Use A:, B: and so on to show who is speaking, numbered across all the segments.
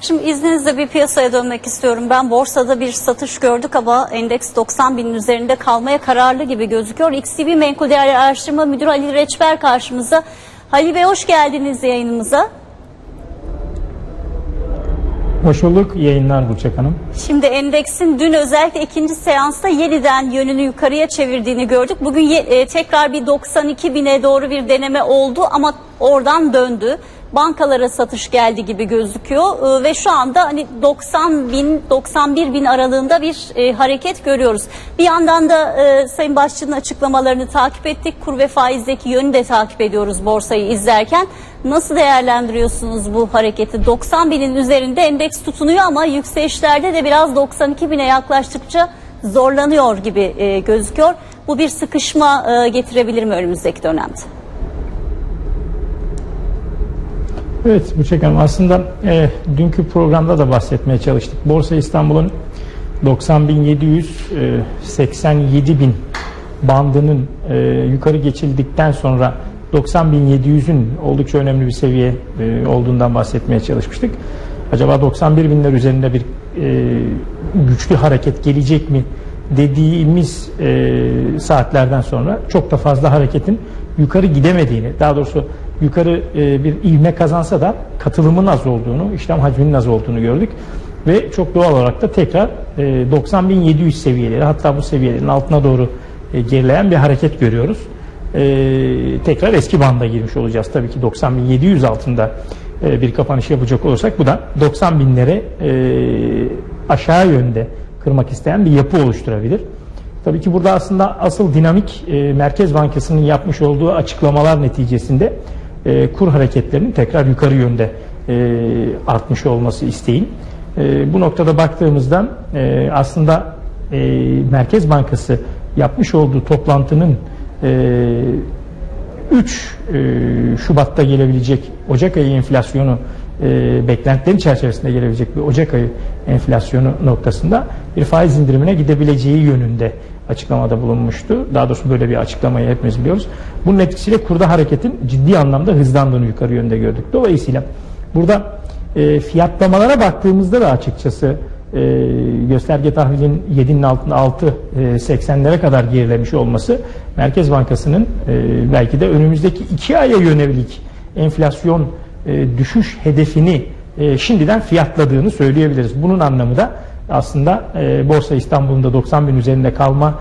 A: Şimdi izninizle bir piyasaya dönmek istiyorum. Ben borsada bir satış gördük ama endeks 90 binin üzerinde kalmaya kararlı gibi gözüküyor. XTB Menkul Değerler Araştırma Müdürü Ali Reçber karşımıza. Halil Bey hoş geldiniz yayınımıza.
B: Hoş bulduk. Yayınlar Burçak Hanım.
A: Şimdi endeksin dün özellikle ikinci seansta yeniden yönünü yukarıya çevirdiğini gördük. Bugün ye- e, tekrar bir 92 bine doğru bir deneme oldu ama oradan döndü. Bankalara satış geldi gibi gözüküyor E, ve şu anda hani 90 bin 91 bin aralığında bir e, hareket görüyoruz. Bir yandan da e, Sayın Başçı'nın açıklamalarını takip ettik. Kur ve faizdeki yönü de takip ediyoruz borsayı izlerken. Nasıl değerlendiriyorsunuz bu hareketi? 90 binin üzerinde endeks tutunuyor ama yükselişlerde de biraz 92 bine yaklaştıkça zorlanıyor gibi e, gözüküyor. Bu bir sıkışma getirebilir mi önümüzdeki dönemde?
B: Evet Burçak Hanım aslında e, dünkü programda da bahsetmeye çalıştık. Borsa İstanbul'un 90.787 bin bandının e, yukarı geçildikten sonra 90.700'ün oldukça önemli bir seviye e, olduğundan bahsetmeye çalışmıştık. Acaba 91 binler üzerinde bir e, güçlü hareket gelecek mi dediğimiz e, saatlerden sonra çok da fazla hareketin yukarı gidemediğini, daha doğrusu yukarı e, bir ivme kazansa da katılımın az olduğunu, işlem hacminin az olduğunu gördük. Ve çok doğal olarak da tekrar e, 90.700 seviyeleri hatta bu seviyelerin altına doğru e, gerileyen bir hareket görüyoruz. E, tekrar eski banda girmiş olacağız. Tabii ki 90.700 altında e, bir kapanış yapacak olursak bu da 90 binlere e, aşağı yönde kırmak isteyen bir yapı oluşturabilir. Tabii ki burada aslında asıl dinamik e, Merkez Bankası'nın yapmış olduğu açıklamalar neticesinde e, kur hareketlerinin tekrar yukarı yönde e, artmış olması isteğin. E, bu noktada baktığımızda e, aslında e, Merkez Bankası yapmış olduğu toplantının e, 3 e, Şubat'ta gelebilecek Ocak ayı enflasyonu e, beklentilerin çerçevesinde gelebilecek bir Ocak ayı enflasyonu noktasında bir faiz indirimine gidebileceği yönünde açıklamada bulunmuştu. Daha doğrusu böyle bir açıklamayı hepimiz biliyoruz. Bunun etkisiyle kurda hareketin ciddi anlamda hızlandığını yukarı yönde gördük. Dolayısıyla burada e, fiyatlamalara baktığımızda da açıkçası e, gösterge tahvilin 7'nin altında 6 e, 80'lere kadar gerilemiş olması Merkez Bankası'nın e, belki de önümüzdeki 2 aya yönelik enflasyon e, düşüş hedefini e, şimdiden fiyatladığını söyleyebiliriz. Bunun anlamı da aslında e, Borsa İstanbul'un da 90 bin üzerinde kalma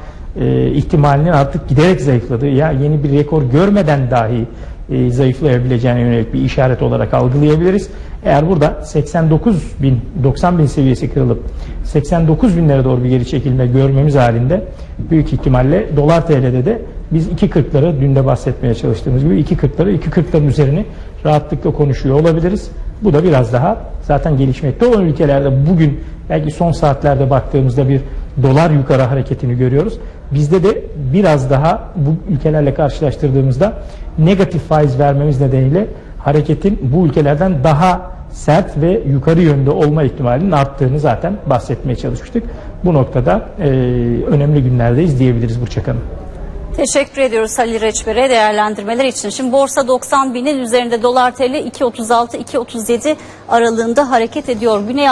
B: ihtimalinin artık giderek zayıfladığı ya yeni bir rekor görmeden dahi e, zayıflayabileceğine yönelik bir işaret olarak algılayabiliriz. Eğer burada 89 bin 90 bin seviyesi kırılıp 89 binlere doğru bir geri çekilme görmemiz halinde büyük ihtimalle dolar TL'de de biz 2.40'ları dün de bahsetmeye çalıştığımız gibi 2.40'ları 2.40'ların üzerini rahatlıkla konuşuyor olabiliriz. Bu da biraz daha zaten gelişmekte olan ülkelerde bugün belki son saatlerde baktığımızda bir dolar yukarı hareketini görüyoruz. Bizde de biraz daha bu ülkelerle karşılaştırdığımızda negatif faiz vermemiz nedeniyle hareketin bu ülkelerden daha sert ve yukarı yönde olma ihtimalinin arttığını zaten bahsetmeye çalışmıştık. Bu noktada e, önemli günlerdeyiz diyebiliriz Burçak Hanım.
A: Teşekkür ediyoruz Halil Reçber'e değerlendirmeler için. Şimdi borsa 90 binin üzerinde dolar TL 2.36-2.37 aralığında hareket ediyor. Güney